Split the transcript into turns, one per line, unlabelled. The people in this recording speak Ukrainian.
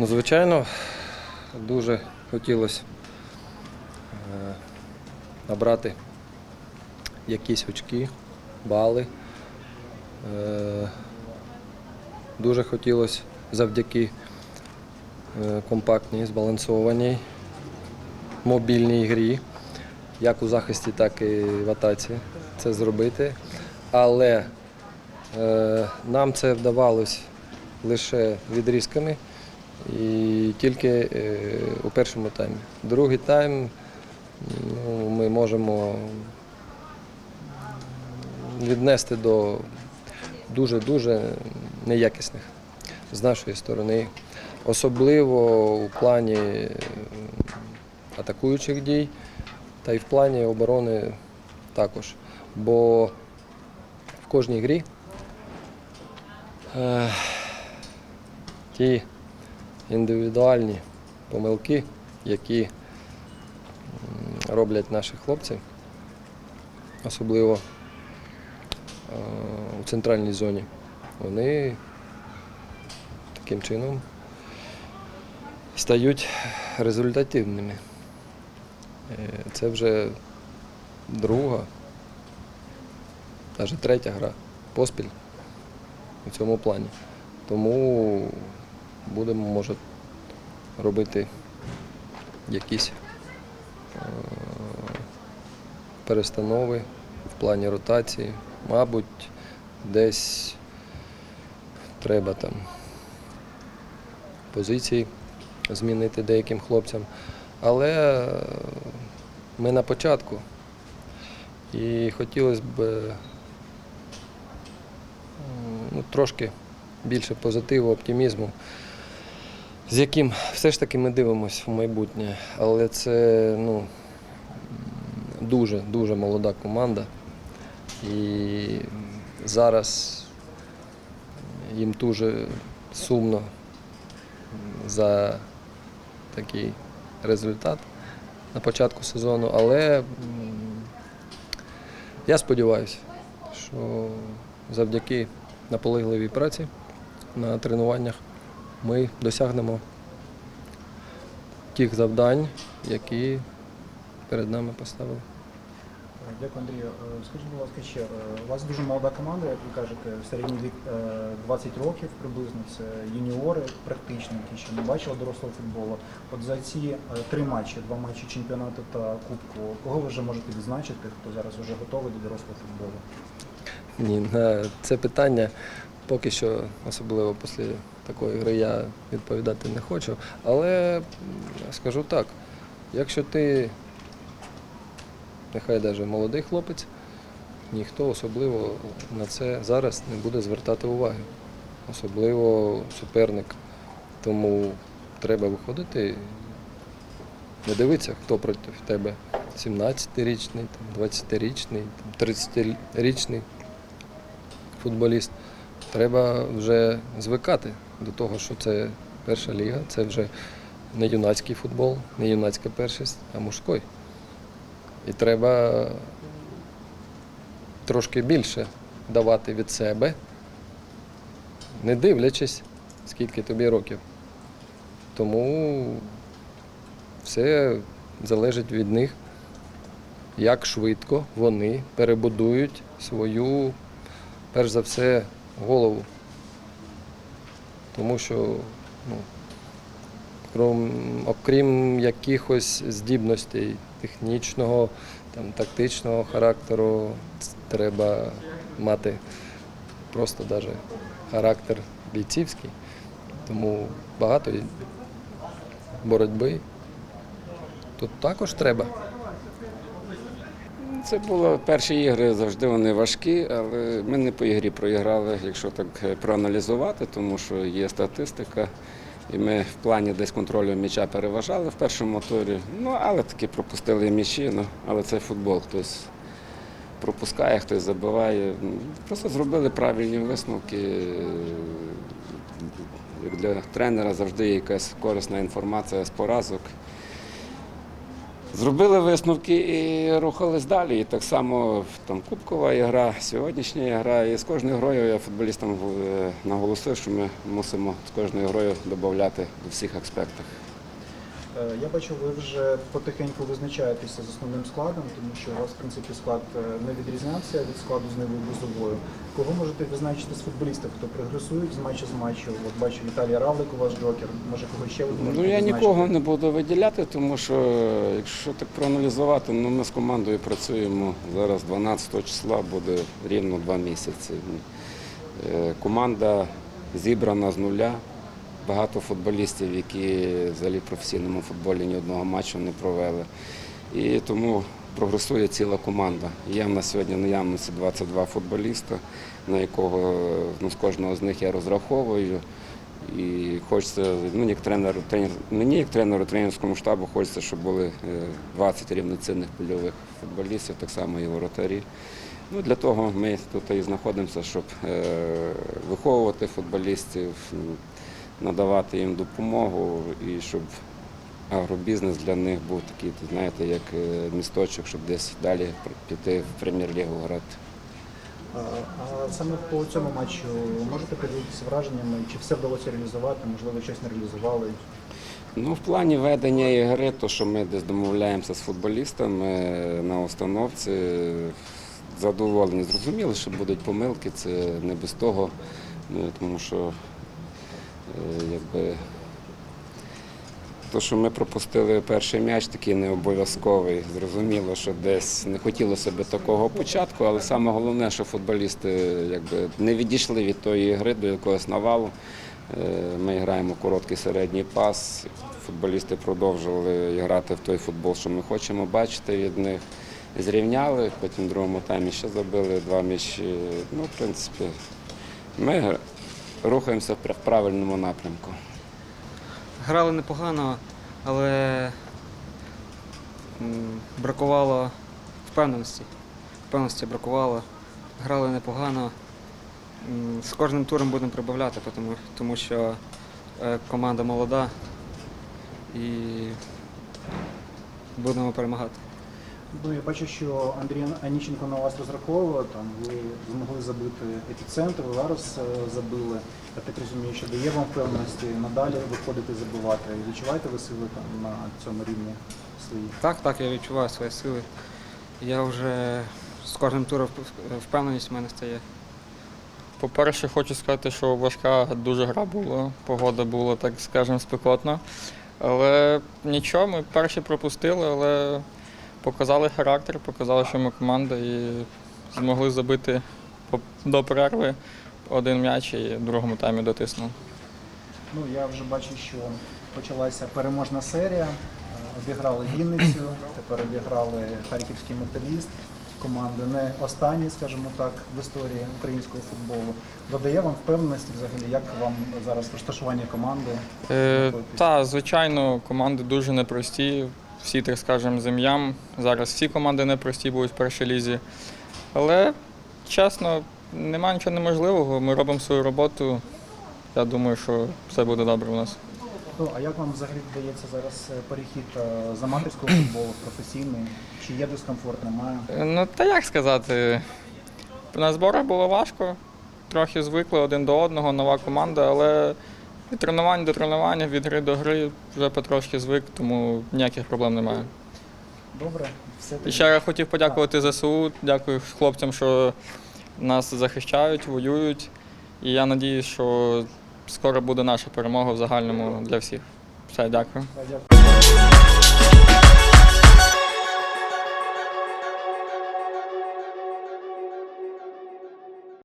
Ну, звичайно, дуже хотілося е, набрати якісь очки, бали. Е, Дуже хотілося завдяки е, компактній, збалансованій, мобільній грі, як у захисті, так і в атаці це зробити. Але нам це вдавалося лише відрізками і тільки е, у першому таймі. Другий тайм ну, ми можемо віднести до дуже-дуже неякісних з нашої сторони. Особливо у плані атакуючих дій та й в плані оборони також. Бо в кожній грі е, ті індивідуальні помилки, які роблять наші хлопці, особливо е, у центральній зоні, вони таким чином стають результативними. Е, Це вже друга, навіть третя гра поспіль у цьому плані. Тому будемо, може, робити якісь е, перестанови в плані ротації. Мабуть, десь треба там позиції змінити деяким хлопцям. Але е, ми на початку. І хотілося б е, ну, трошки більше позитиву, оптимізму, з яким все ж таки ми дивимося в майбутнє. Але це ну, дуже, дуже молода команда. І зараз їм дуже сумно за такий результат на початку сезону, але я сподіваюся, що завдяки наполегливій праці на тренуваннях ми досягнемо тих завдань, які перед нами поставили.
Дякую, Андрію. Е, Скажіть, будь ласка, ще е, у вас дуже молода команда, як ви кажете, середній вік е, 20 років приблизно. Це юніори, практично, які ще не бачили дорослого футболу. От за ці е, три матчі, два матчі чемпіонату та кубку, кого ви вже можете відзначити, хто зараз вже готовий до дорослого футболу?
Ні, на це питання поки що, особливо після такої гри, я відповідати не хочу. Але скажу так, якщо ти, нехай навіть молодий хлопець, ніхто особливо на це зараз не буде звертати уваги. Особливо суперник. Тому треба виходити, не дивитися, хто проти тебе 17-річний, 20-річний, 30-річний футболіст. Треба вже звикати до того, що це перша ліга, це вже не юнацький футбол, не юнацька першість, а мужський. І треба трошки більше давати від себе, не дивлячись, скільки тобі років. Тому все залежить від них, як швидко вони перебудують свою перш за все, голову. Тому що, ну, крім, окрім якихось здібностей технічного, там, тактичного характеру, треба мати просто навіть характер бійцівський. Тому багато боротьби тут також треба.
Це було перші ігри, завжди вони важкі, але ми не по ігрі проіграли, якщо так е, проаналізувати, тому що є статистика. І ми в плані десь контролю м'яча переважали в першому турі. Ну, але таки пропустили м'ячі. Ну, але це футбол. Хтось пропускає, хтось забиває. Ну, Просто зробили правильні висновки. Як для тренера завжди є якась корисна інформація з поразок. Зробили висновки і рухались далі. І так само там кубкова ігра, сьогоднішня гра. І з кожною грою я футболістам е, наголосив, що ми мусимо з кожною грою додати до всіх аспектів.
Е, Я бачу, ви вже потихеньку визначаєтеся з основним складом, тому що у вас, в принципі, склад е, не відрізнявся від складу з Нивою Бузовою. Кого можете визначити з футболістів, хто прогресують з матчу з матчу? От бачу Віталій Равлик, у вас джокер. Може, кого ще ви можете
Ну я
визначити?
нікого не буду виділяти, тому що якщо так проаналізувати, ну ми з командою працюємо зараз 12 числа, буде рівно два місяці. Е, Команда зібрана з нуля. Багато футболістів, які взагалі в професійному футболі ні одного матчу не провели. І тому прогресує ціла команда. Є в нас сьогодні наявності 22 футболіста, на якого ну, з кожного з них я розраховую. І хочеться, ну, як тренер, тренер, мені як тренеру тренерському штабу хочеться, щоб були е, 20 рівноцінних польових футболістів, так само і воротарі. Ну, для того ми тут і знаходимося, щоб е, виховувати футболістів, надавати їм допомогу і щоб агробізнес для них був такий, знаєте, як е, місточок, щоб десь далі піти в прем'єр-лігу грати.
А, саме по цьому матчу можете поділитися враженнями, чи все вдалося реалізувати, можливо, щось не реалізували?
Ну, в плані ведення ігри, то що ми десь домовляємося з футболістами на установці, задоволені. Зрозуміло, що будуть помилки, це не без того, ну, тому що е, якби. То, що ми пропустили перший м'яч, такий не обов'язковий. Зрозуміло, що десь не хотілося б такого початку, але саме головне, що футболісти якби, не відійшли від тої гри до якогось навалу. Е, Ми граємо короткий середній пас. Футболісти продовжували грати в той футбол, що ми хочемо бачити від них. Зрівняли, потім в другому таймі ще забили два м'ячі. Ну, в принципі, ми рухаємося в правильному напрямку.
Грали непогано, але бракувало впевненості. Впевненості бракувало. Грали непогано. З кожним туром будемо прибавляти, тому, тому що е, команда молода і будемо перемагати.
Ну, я бачу, що Андрій Аніщенко на вас розраховував, там ви змогли забити епіцентр, ви зараз е, забили. Я так розумію, що дає вам впевненості надалі виходити забивати. Відчуваєте ви сили там на цьому рівні свої?
Так, так, я відчуваю свої сили. Я вже з кожним туром впевненість в мене стає.
По-перше, хочу сказати, що важка дуже гра була, погода була, так скажемо, спекотна. Але нічого, ми перші пропустили, але показали характер, показали, що ми команда і змогли забити до перерви один м'яч і в другому таймі дотиснули.
Ну, я вже бачу, що почалася переможна серія. Е, Обіграли Вінницю, тепер обіграли Харківський металіст. Команди не останні, скажімо так, в історії українського футболу. Додає вам впевненості взагалі, як вам зараз розташування команди?
Е, та, звичайно, команди дуже непрості. Всі, так скажемо, зем'ям. Зараз всі команди непрості будуть в першій лізі. Але чесно, немає нічого неможливого. Ми робимо свою роботу. Я думаю, що все буде добре у нас.
Ну, а як вам взагалі вдається зараз е, перехід е, з аматорського футболу в професійний? Чи є дискомфорт, немає?
Ну, та як сказати, на зборах було важко, трохи звикли один до одного, нова команда, але від тренувань до тренування, від гри до гри вже потрошки звик, тому ніяких проблем немає.
Добре, все
І ще я хотів подякувати ЗСУ, дякую хлопцям, що нас захищають, воюють. І я сподіваюся, що скоро буде наша перемога в загальному для всіх. Все.
Дякую.